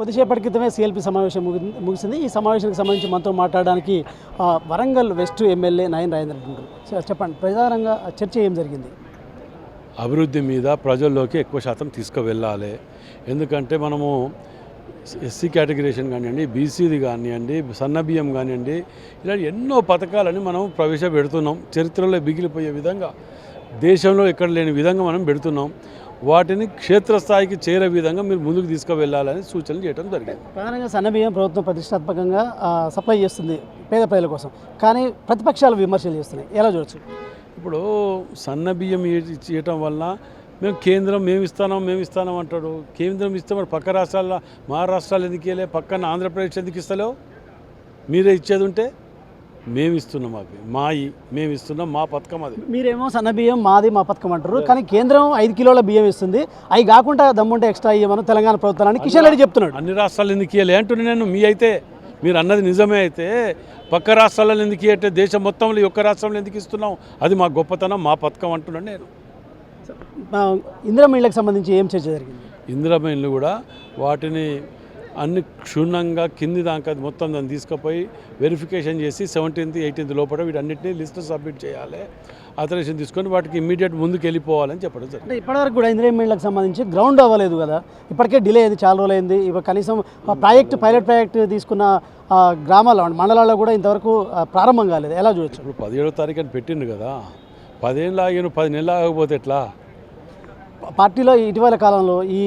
కొద్దిసేపటి క్రితమే సిఎల్పి సమావేశం ముగిసింది. ఈ సమావేశానికి సంబంధించి మనతో మాట్లాడడానికి Warangal west MLA Naini Rajendra Reddy sir చెప్పండి ప్రధానంగా చర్చ ఏం జరిగింది? అభివృద్ధి మీద ప్రజల్లోకి ఎక్కువ శాతం తీసుకువెళ్ళాలి. ఎందుకంటే మనము ఎస్సీ కేటగిరేషన్ కానివ్వండి బీసీది కానివ్వండి సన్న బియ్యం కానివ్వండి ఇలాంటి ఎన్నో పథకాలని మనం ప్రవేశపెడుతున్నాం. చరిత్రలో బిగిలిపోయే విధంగా దేశంలో ఎక్కడ లేని విధంగా మనం పెడుతున్నాం. వాటిని క్షేత్రస్థాయికి చేరే విధంగా మీరు ముందుకు తీసుకువెళ్ళాలని సూచనలు చేయడం జరిగింది. ప్రధానంగా సన్నబియ్యం ప్రభుత్వం ప్రతిష్టాత్మకంగా సప్లై చేస్తుంది పేద ప్రజల కోసం. కానీ ప్రతిపక్షాలు విమర్శలు చేస్తున్నాయి. ఎలా చూడొచ్చు? ఇప్పుడు సన్న బియ్యం చేయటం వల్ల మేము కేంద్రం మేము ఇస్తాం మేము ఇస్తాం అంటాడు. కేంద్రం ఇస్తే మరి పక్క రాష్ట్రాల మహారాష్ట్రాలు ఎందుకు ఇవ్వలే పక్కన ఆంధ్రప్రదేశ్ ఎందుకు ఇస్తలేవు? మీరే ఇచ్చేది ఉంటే మేము ఇస్తున్నాం మాకు. మాయి మేము ఇస్తున్నాం మా పథకం అది. మీరేమో సన్న బియ్యం మాది మా పథకం అంటారు. కానీ కేంద్రం ఐదు కిలోల బియ్యం ఇస్తుంది. అవి కాకుండా దమ్ముంటే ఎక్స్ట్రా ఇవ్వమని తెలంగాణ ప్రభుత్వాన్ని కిషన్ రెడ్డి చెప్తున్నాడు. అన్ని రాష్ట్రాలు ఎందుకు ఇవ్వలే అంటున్నా నేను మీ అయితే మీరు అన్నది నిజమే అయితే పక్క రాష్ట్రాలలో ఎందుకు ఇవ్వటే దేశం మొత్తంలో ఒక్క రాష్ట్రంలో ఎందుకు ఇస్తున్నాం? అది మా గొప్పతనం మా పథకం అంటున్నాను నేను. ఆ, ఇందిరమ్మ ఇళ్ళకి సంబంధించి ఏం చర్చ జరిగింది? ఇందిరామైన్లు కూడా వాటిని అన్ని క్షుణ్ణంగా కింది దాకా మొత్తం దాన్ని తీసుకుపోయి వెరిఫికేషన్ చేసి సెవెంటీన్త్ ఎయిటీన్త్ లోపల వీటన్నిటిని లిస్ట్ సబ్మిట్ చేయాలి. అథరేషన్ తీసుకొని వాటికి ఇమ్మీడియట్ ముందుకు వెళ్ళిపోవాలని చెప్పడం జరిగింది. అంటే ఇప్పటివరకు కూడా ఇళ్ళకి సంబంధించి గ్రౌండ్ అవ్వలేదు కదా. ఇప్పటికే డిలే అయింది చాలా రోజులు అయింది. ఇక కనీసం ప్రాజెక్ట్ పైలట్ ప్రాజెక్ట్ తీసుకున్న గ్రామాల్లో మండలాల్లో కూడా ఇంతవరకు ప్రారంభం కాలేదు. ఎలా చూడొచ్చు? ఇప్పుడు పదిహేడో తారీఖు అని పెట్టిండు కదా. పదేళ్ళు ఆగిన పది నెలలు ఆగకపోతే ఎట్లా? పార్టీలో ఇటీవల కాలంలో ఈ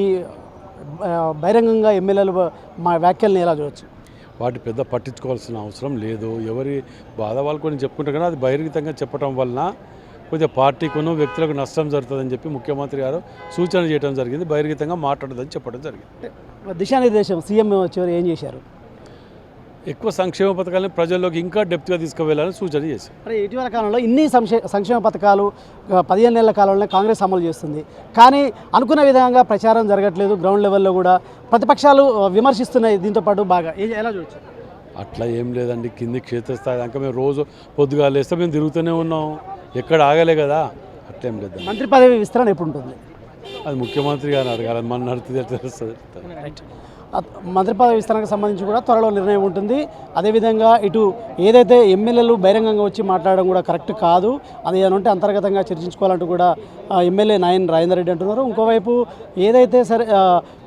బహిరంగంగా ఎమ్మెల్యేలు మా వ్యాఖ్యల్ని ఎలా చూడొచ్చు? వాటి పెద్ద పట్టించుకోవాల్సిన అవసరం లేదు. ఎవరి బాధ వాళ్ళు కొన్ని చెప్పుకుంటారు కానీ అది బహిర్గతంగా చెప్పడం వలన కొద్దిగా పార్టీకును వ్యక్తులకు నష్టం జరుగుతుందని చెప్పి ముఖ్యమంత్రి గారు సూచన చేయడం జరిగింది. బహిర్గతంగా మాట్లాడదని చెప్పడం జరిగింది. దిశానిర్దేశం సీఎం చివరి ఏం చేశారు? ఎక్కువ సంక్షేమ పథకాలను ప్రజల్లోకి ఇంకా డెప్త్గా తీసుకువెళ్ళాలని సూచన చేశారు. మరి ఇటీవల కాలంలో ఇన్ని సంక్షే సంక్షేమ పథకాలు పదిహేను నెలల కాలంలో కాంగ్రెస్ అమలు చేస్తుంది. కానీ అనుకున్న విధంగా ప్రచారం జరగట్లేదు గ్రౌండ్ లెవెల్లో కూడా ప్రతిపక్షాలు విమర్శిస్తున్నాయి దీంతో పాటు బాగా. ఎలా చూడొచ్చు? అట్లా ఏం లేదండి కింది క్షేత్రస్థాయి దాకా మేము రోజు పొద్దుగా లేస్తే మేము తిరుగుతూనే ఉన్నాం. ఎక్కడ ఆగలే కదా అట్లేం లేదండి. మంత్రి పదవి విస్తరణ ఎప్పుడు ఉంటుంది అది ముఖ్యమంత్రి గారిని అడగాలి మన నడితే తెలుస్తుంది. మంత్రి పదవి విస్తరణకు సంబంధించి కూడా త్వరలో నిర్ణయం ఉంటుంది. అదేవిధంగా ఇటు ఏదైతే ఎమ్మెల్యేలు బహిరంగంగా వచ్చి మాట్లాడడం కూడా కరెక్ట్ కాదు. అది ఏమంటే అంతర్గతంగా చర్చించుకోవాలంటూ కూడా ఎమ్మెల్యే నాయన్ రాజేందర్ రెడ్డి అంటున్నారు. ఇంకోవైపు ఏదైతే సరే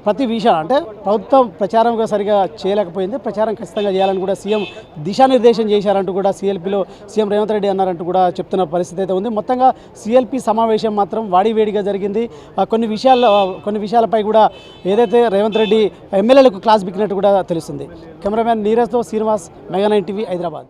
ప్రతి విషయం అంటే ప్రభుత్వం ప్రచారం సరిగా చేయలేకపోయింది. ప్రచారం ఖచ్చితంగా చేయాలని కూడా సీఎం దిశానిర్దేశం చేశారంటూ కూడా సీఎల్పీలో సీఎం రేవంత్ రెడ్డి అన్నారంటూ కూడా చెప్తున్న పరిస్థితి అయితే ఉంది. మొత్తంగా సీఎల్పీ సమావేశం మాత్రం వాడివేడిగా జరిగింది. ఆ, కొన్ని విషయాల్లో కొన్ని విషయాలపై కూడా ఏదైతే రేవంత్ రెడ్డి ఎమ్మెల్యేలకు క్లాస్ బిక్కినట్టు కూడా తెలుస్తుంది. Cameraman నీరజ్తో Srinivas mega nine TV Hyderabad.